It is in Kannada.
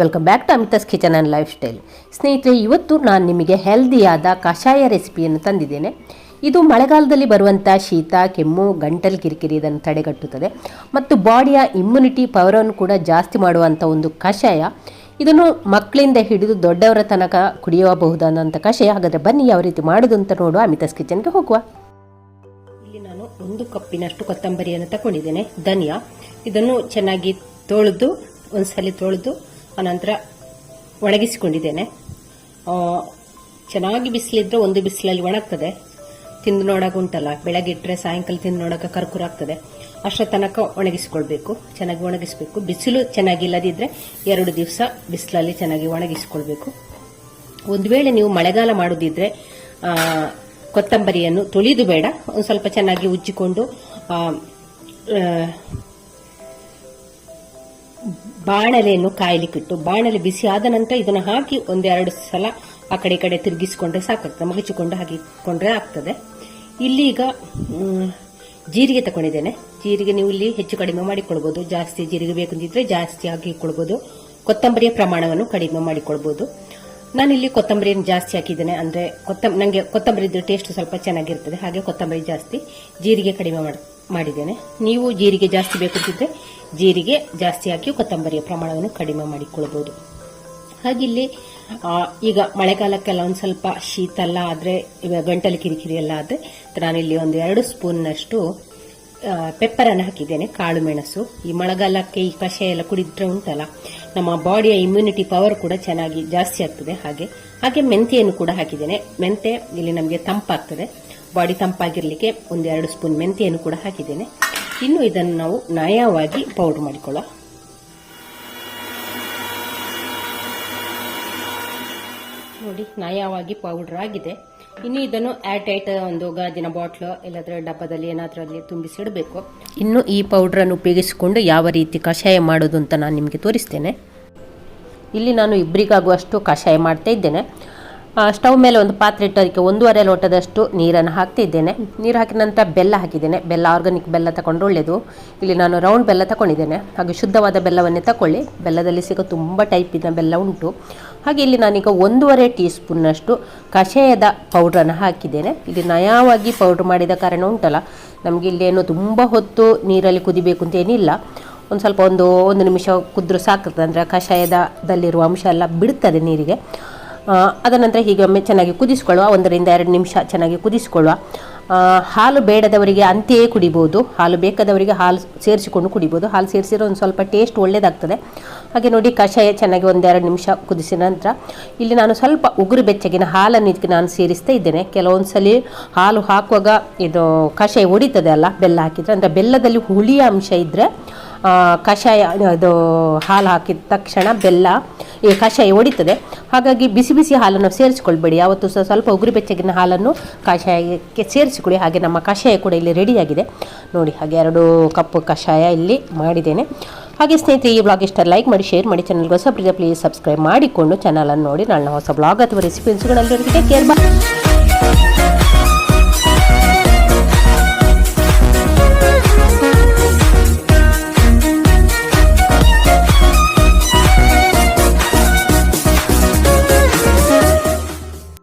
Welcome back to Amitha's kitchen and lifestyle ಸ್ನೇಹಿತರೆ, ಇವತ್ತು ನಾನು ನಿಮಗೆ ಹೆಲ್ದಿಯಾದ ಕಷಾಯ ರೆಸಿಪಿಯನ್ನು ತಂದಿದ್ದೇನೆ. ಇದು ಮಳೆಗಾಲದಲ್ಲಿ ಬರುವಂಥ ಶೀತ, ಕೆಮ್ಮು, ಗಂಟಲು ಕಿರಿಕಿರಿ ಇದನ್ನು ತಡೆಗಟ್ಟುತ್ತದೆ. ಮತ್ತು ಬಾಡಿಯ ಇಮ್ಯುನಿಟಿ ಪವರನ್ನು ಕೂಡ ಜಾಸ್ತಿ ಮಾಡುವಂಥ ಒಂದು ಕಷಾಯ. ಇದನ್ನು ಮಕ್ಕಳಿಂದ ಹಿಡಿದು ದೊಡ್ಡವರ ತನಕ ಕುಡಿಯಬಹುದಾದಂಥ ಕಷಾಯ. ಹಾಗಾದರೆ ಬನ್ನಿ, ಯಾವ ರೀತಿ ಮಾಡೋದು ಅಂತ ನೋಡುವ ಅಮಿತಾಸ್ ಕಿಚನ್ಗೆ ಹೋಗುವ. ಇಲ್ಲಿ ನಾನು ಒಂದು ಕಪ್ಪಿನಷ್ಟು ಕೊತ್ತಂಬರಿಯನ್ನು ತಗೊಂಡಿದ್ದೇನೆ. ಧನಿಯಾ. ಇದನ್ನು ಚೆನ್ನಾಗಿ ತೊಳೆದು, ಒಂದ್ಸಲಿ ತೊಳೆದು ಅನಂತರ ಒಣಗಿಸಿಕೊಂಡಿದ್ದೇನೆ. ಚೆನ್ನಾಗಿ ಬಿಸಿಲಿದ್ರೆ ಒಂದು ಬಿಸಿಲಲ್ಲಿ ಒಣಗ್ತದೆ. ತಿಂದು ನೋಡೋಕೆ ಉಂಟಲ್ಲ, ಬೆಳಗ್ಗೆ ಇಟ್ಟರೆ ಸಾಯಂಕಾಲ ತಿಂದು ನೋಡೋಕೆ ಕರ್ಕುರ ಆಗ್ತದೆ. ಅಷ್ಟರ ತನಕ ಒಣಗಿಸ್ಕೊಳ್ಬೇಕು, ಚೆನ್ನಾಗಿ ಒಣಗಿಸ್ಬೇಕು. ಬಿಸಿಲು ಚೆನ್ನಾಗಿ ಇಲ್ಲದಿದ್ದರೆ ಎರಡು ದಿವಸ ಬಿಸಿಲಲ್ಲಿ ಚೆನ್ನಾಗಿ ಒಣಗಿಸ್ಕೊಳ್ಬೇಕು. ಒಂದು ವೇಳೆ ನೀವು ಮಳೆಗಾಲ ಮಾಡೋದಿದ್ರೆ ಕೊತ್ತಂಬರಿಯನ್ನು ತೊಳೆದು ಬೇಡ. ಒಂದು ಸ್ವಲ್ಪ ಚೆನ್ನಾಗಿ ಉಜ್ಜಿಕೊಂಡು ಬಾಣಲೆಯನ್ನು ಕಾಯಲಿಕ್ಕಿಟ್ಟು ಬಾಣಲೆ ಬಿಸಿ ಆದ ನಂತರ ಇದನ್ನು ಹಾಕಿ ಒಂದೆರಡು ಸಲ ಆ ಕಡೆ ಕಡೆ ತಿರುಗಿಸಿಕೊಂಡ್ರೆ ಸಾಕಾಗ್ತದೆ. ಮಗಚಿಕೊಂಡು ಹಾಕಿಕೊಂಡ್ರೆ ಆಗ್ತದೆ. ಇಲ್ಲಿ ಈಗ ಜೀರಿಗೆ ತಗೊಂಡಿದ್ದೇನೆ ಜೀರಿಗೆ ನೀವು ಇಲ್ಲಿ ಹೆಚ್ಚು ಕಡಿಮೆ ಮಾಡಿಕೊಳ್ಬಹುದು ಜಾಸ್ತಿ ಜೀರಿಗೆ ಬೇಕಂತಿದ್ರೆ ಜಾಸ್ತಿ ಹಾಕಿಕೊಳ್ಬಹುದು ಕೊತ್ತಂಬರಿಯ ಪ್ರಮಾಣವನ್ನು ಕಡಿಮೆ ಮಾಡಿಕೊಳ್ಬಹುದು ನಾನಿಲ್ಲಿ ಕೊತ್ತಂಬರಿಯನ್ನು ಜಾಸ್ತಿ ಹಾಕಿದ್ದೇನೆ. ಅಂದ್ರೆ ಕೊತ್ತಂಬರಿ ನನಗೆ ಕೊತ್ತಂಬರಿ ಇದ್ರೆ ಟೇಸ್ಟ್ ಸ್ವಲ್ಪ ಚೆನ್ನಾಗಿರ್ತದೆ. ಹಾಗೆ ಕೊತ್ತಂಬರಿ ಜಾಸ್ತಿ ಜೀರಿಗೆ ಕಡಿಮೆ ಮಾಡ್- ಮಾಡಿದ್ದೇನೆ. ನೀವು ಜೀರಿಗೆ ಜಾಸ್ತಿ ಬೇಕಂತಿದ್ರೆ ಜೀರಿಗೆ ಜಾಸ್ತಿ ಹಾಕಿ ಕೊತ್ತಂಬರಿಯ ಪ್ರಮಾಣವನ್ನು ಕಡಿಮೆ ಮಾಡಿಕೊಳ್ಬಹುದು ಹಾಗಿಲ್ಲಿ ಈಗ ಮಳೆಗಾಲಕ್ಕೆಲ್ಲ ಒಂದು ಸ್ವಲ್ಪ ಶೀತ ಎಲ್ಲ ಆದರೆ ಗಂಟಲು ಕಿರಿಕಿರಿ ಎಲ್ಲ ಆದರೆ, ನಾನಿಲ್ಲಿ ಒಂದು ಎರಡು ಸ್ಪೂನ್ನಷ್ಟು ಪೆಪ್ಪರನ್ನು ಹಾಕಿದ್ದೇನೆ, ಕಾಳು ಮೆಣಸು. ಈ ಮಳೆಗಾಲಕ್ಕೆ ಈ ಕಷಾಯ ಎಲ್ಲ ಕುಡಿದ್ರೆ ಉಂಟಲ್ಲ, ನಮ್ಮ ಬಾಡಿಯ ಇಮ್ಯುನಿಟಿ ಪವರ್ ಕೂಡ ಚೆನ್ನಾಗಿ ಜಾಸ್ತಿ ಆಗ್ತದೆ ಹಾಗೆ. ಹಾಗೆ ಮೆಂತೆಯನ್ನು ಕೂಡ ಹಾಕಿದ್ದೇನೆ. ಮೆಂತೆ ಇಲ್ಲಿ ನಮಗೆ ತಂಪಾಗ್ತದೆ. ಬಾಡಿ ತಂಪಾಗಿರ್ಲಿಕ್ಕೆ ಒಂದೆರಡು ಸ್ಪೂನ್ ಮೆಂತೆಯನ್ನು ಕೂಡ ಹಾಕಿದ್ದೇನೆ. ಇನ್ನು ಇದನ್ನು ನಾವು ನಯವಾಗಿ ಪೌಡರ್ ಮಾಡಿಕೊಳ್ಳೋ ನೋಡಿ, ನಯವಾಗಿ ಪೌಡರ್ ಆಗಿದೆ. ಇನ್ನು ಇದನ್ನು ಟೈಟ್ ಒಂದು ಗಾಜಿನ ಬಾಟ್ಲು ಇಲ್ಲದ್ರೆ ಡಬ್ಬದಲ್ಲಿ ಏನಾದರೂ ಅಲ್ಲಿ ತುಂಬಿಸಿಡಬೇಕು ಇನ್ನು ಈ ಪೌಡ್ರನ್ನು ಉಪಯೋಗಿಸಿಕೊಂಡು ಯಾವ ರೀತಿ ಕಷಾಯ ಮಾಡೋದು ಅಂತ ನಾನು ನಿಮಗೆ ತೋರಿಸ್ತೇನೆ. ಇಲ್ಲಿ ನಾನು ಇಬ್ಬರಿಗಾಗುವಷ್ಟು ಕಷಾಯ ಮಾಡ್ತಾ ಇದ್ದೇನೆ. ಸ್ಟವ್ ಮೇಲೆ ಒಂದು ಪಾತ್ರೆ ಇಟ್ಟು ಅದಕ್ಕೆ ಒಂದೂವರೆ ಲೋಟದಷ್ಟು ನೀರನ್ನು ಹಾಕ್ತಿದ್ದೇನೆ. ನೀರು ಹಾಕಿದ ನಂತರ ಬೆಲ್ಲ ಹಾಕಿದ್ದೇನೆ. ಬೆಲ್ಲ ಆರ್ಗಾನಿಕ್ ಬೆಲ್ಲ ತಗೊಂಡು ಒಳ್ಳೆಯದು ಇಲ್ಲಿ ನಾನು ರೌಂಡ್ ಬೆಲ್ಲ ತಗೊಂಡಿದ್ದೇನೆ. ಹಾಗೆ ಶುದ್ಧವಾದ ಬೆಲ್ಲವನ್ನೇ ತಗೊಳ್ಳಿ ಬೆಲ್ಲದಲ್ಲಿ ಸಿಗೋ ತುಂಬ ಟೈಪಿನ ಬೆಲ್ಲ ಉಂಟು. ಹಾಗೆ ಇಲ್ಲಿ ನಾನೀಗ ಒಂದೂವರೆ ಟೀ ಸ್ಪೂನ್ನಷ್ಟು ಕಷಾಯದ ಪೌಡ್ರನ್ನು ಹಾಕಿದ್ದೇನೆ. ಇಲ್ಲಿ ನಯವಾಗಿ ಪೌಡ್ರ್ ಮಾಡಿದ ಕಾರಣ ಉಂಟಲ್ಲ, ನಮಗೆ ಇಲ್ಲೇನು ತುಂಬ ಹೊತ್ತು ನೀರಲ್ಲಿ ಕುದಿಬೇಕು ಅಂತ ಏನಿಲ್ಲ. ಒಂದು ಸ್ವಲ್ಪ ಒಂದು ಒಂದು ನಿಮಿಷ ಕುದ್ರೂ ಸಾಕಾಗ್ತದೆ ಅಂದರೆ ಕಷಾಯದಲ್ಲಿರುವ ಅಂಶ ಎಲ್ಲ ಬಿಡ್ತದೆ ನೀರಿಗೆ. ಅದ ನಂತರ ಹೀಗೊಮ್ಮೆ ಚೆನ್ನಾಗಿ ಕುದಿಸ್ಕೊಳ್ಳುವ, ಒಂದರಿಂದ ಎರಡು ನಿಮಿಷ ಚೆನ್ನಾಗಿ ಕುದಿಸ್ಕೊಳ್ಳುವ. ಹಾಲು ಬೇಡದವರಿಗೆ ಅಂತೆಯೇ ಕುಡಿಬೋದು. ಹಾಲು ಬೇಕಾದವರಿಗೆ ಹಾಲು ಸೇರಿಸಿಕೊಂಡು ಕುಡಿಬೋದು. ಹಾಲು ಸೇರಿಸಿರೋ ಒಂದು ಸ್ವಲ್ಪ ಟೇಸ್ಟ್ ಒಳ್ಳೆಯದಾಗ್ತದೆ ಹಾಗೆ ನೋಡಿ ಕಷಾಯ ಚೆನ್ನಾಗಿ ಒಂದೆರಡು ನಿಮಿಷ ಕುದಿಸಿದ ನಂತರ, ಇಲ್ಲಿ ನಾನು ಸ್ವಲ್ಪ ಉಗುರು ಬೆಚ್ಚಗಿನ ಹಾಲನ್ನು ಇದಕ್ಕೆ ನಾನು ಸೇರಿಸ್ತಾ ಇದ್ದೇನೆ. ಕೆಲವೊಂದು ಸಲ ಹಾಲು ಹಾಕುವಾಗ ಇದು ಕಷಾಯ ಒಡಿತದೆ ಅಲ್ಲ, ಬೆಲ್ಲ ಹಾಕಿದರೆ. ಅಂದರೆ ಬೆಲ್ಲದಲ್ಲಿ ಹುಳಿಯ ಅಂಶ ಇದ್ದರೆ ಕಷಾಯ ಅದು ಹಾಲು ಹಾಕಿದ ತಕ್ಷಣ ಬೆಲ್ಲ ಈ ಕಷಾಯ ಹೊಡಿತದೆ ಹಾಗಾಗಿ ಬಿಸಿ ಬಿಸಿ ಹಾಲನ್ನು ಸೇರಿಸಿಕೊಳ್ಬೇಡಿ. ಯಾವತ್ತೂ ಸಹ ಸ್ವಲ್ಪ ಉಗುರು ಬೆಚ್ಚಗಿನ ಹಾಲನ್ನು ಕಷಾಯಕ್ಕೆ ಸೇರಿಸಿಕೊಳ್ಳಿ ಹಾಗೆ ನಮ್ಮ ಕಷಾಯ ಕೂಡ ಇಲ್ಲಿ ರೆಡಿಯಾಗಿದೆ. ನೋಡಿ, ಹಾಗೆ ಎರಡು ಕಪ್ಪು ಕಷಾಯ ಇಲ್ಲಿ ಮಾಡಿದ್ದೇನೆ. ಹಾಗೆ ಸ್ನೇಹಿತರೆ, ಈ ಬ್ಲಾಗ್ ಇಷ್ಟ ಲೈಕ್ ಮಾಡಿ, ಶೇರ್ ಮಾಡಿ ಚಾನಲ್ಗೆ ಹೊಸ ಪ್ಲೀಸ್ ಸಬ್ಸ್ಕ್ರೈಬ್ ಮಾಡಿಕೊಂಡು ಚಾನಲನ್ನು ನೋಡಿ. ನಾಳೆ ಹೊಸ ಬ್ಲಾಗ್ ಅಥವಾ ರೆಸಿಪೀಸ್ಗಳಲ್ಲಿ ಕೇರ್